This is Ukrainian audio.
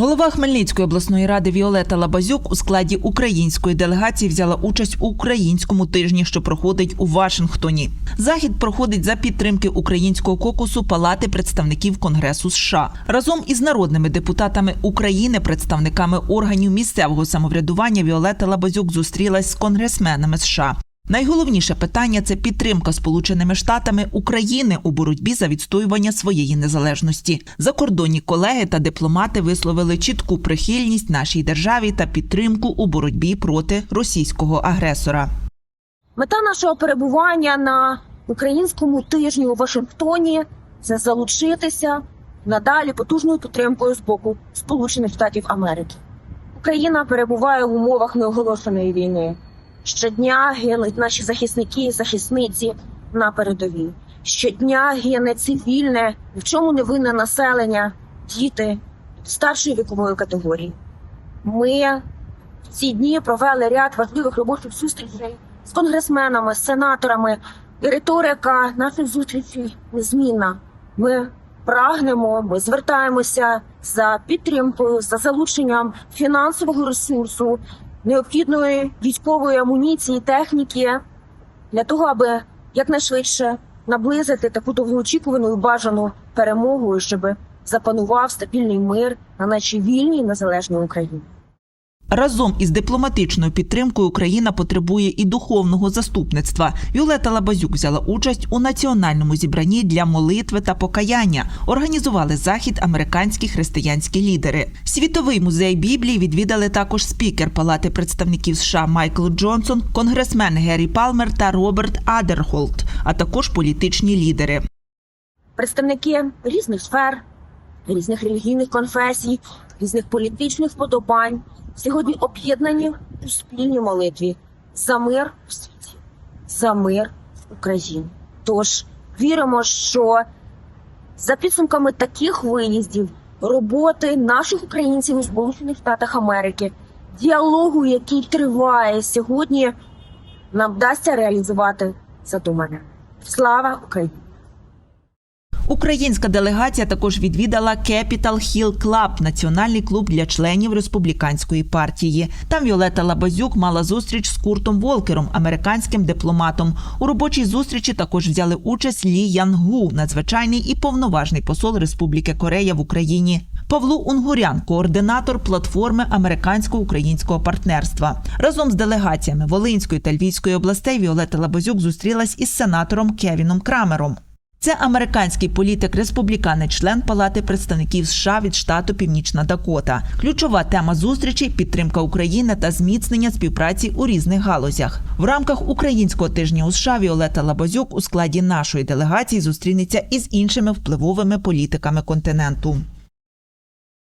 Голова Хмельницької обласної ради Віолета Лабазюк у складі української делегації взяла участь у українському тижні, що проходить у Вашингтоні. Захід проходить за підтримки українського кокусу Палати представників Конгресу США разом із народними депутатами України, представниками органів місцевого самоврядування. Віолета Лабазюк зустрілась з конгресменами США. Найголовніше питання це підтримка Сполученими Штатами України у боротьбі за відстоювання своєї незалежності. Закордонні колеги та дипломати висловили чітку прихильність нашій державі та підтримку у боротьбі проти російського агресора. Мета нашого перебування на українському тижні у Вашингтоні це залучитися надалі потужною підтримкою з боку Сполучених Штатів Америки. Україна перебуває в умовах неоголошеної війни. Щодня гинуть наші захисники і захисниці на передовій. Щодня гине цивільне, в чому не винне населення, діти старшої вікової категорії. Ми в ці дні провели ряд важливих робочих зустрічей з конгресменами, з сенаторами. І риторика наших зустрічей незмінна. Ми прагнемо, ми звертаємося за підтримкою, за залученням фінансового ресурсу, необхідної військової амуніції, техніки для того, аби якнайшвидше наблизити таку довгоочікувану і бажану перемогу, щоб запанував стабільний мир на нашій вільній незалежній Україні. Разом із дипломатичною підтримкою Україна потребує і духовного заступництва. Віолета Лабазюк взяла участь у національному зібранні для молитви та покаяння. Організували захід американські християнські лідери. Світовий музей Біблії відвідали також спікер Палати представників США Майкл Джонсон, конгресмен Геррі Палмер та Роберт Адерхолт, а також політичні лідери. представники різних сфер, різних релігійних конфесій, різних політичних вподобань сьогодні об'єднані у спільній молитві за мир в світі, за мир в Україні. Тож віримо, що за підсумками таких виїздів, роботи наших українців у Сполучених Штатах Америки, діалогу, який триває сьогодні, нам вдасться реалізувати задумане. Слава Україні! Українська делегація також відвідала Capital Hill Club – національний клуб для членів республіканської партії. Там Віолета Лабазюк мала зустріч з Куртом Волкером, американським дипломатом. У робочій зустрічі також взяли участь Лі Янгу, надзвичайний і повноважний посол Республіки Корея в Україні. Павло Унгурян, координатор платформи американсько-українського партнерства. Разом з делегаціями Волинської та Львівської областей Віолета Лабазюк зустрілась із сенатором Кевіном Крамером. Це американський політик, республіканець, член Палати представників США від штату Північна Дакота. Ключова тема зустрічі підтримка України та зміцнення співпраці у різних галузях. В рамках українського тижня у США Віолета Лабазюк у складі нашої делегації зустрінеться із іншими впливовими політиками континенту.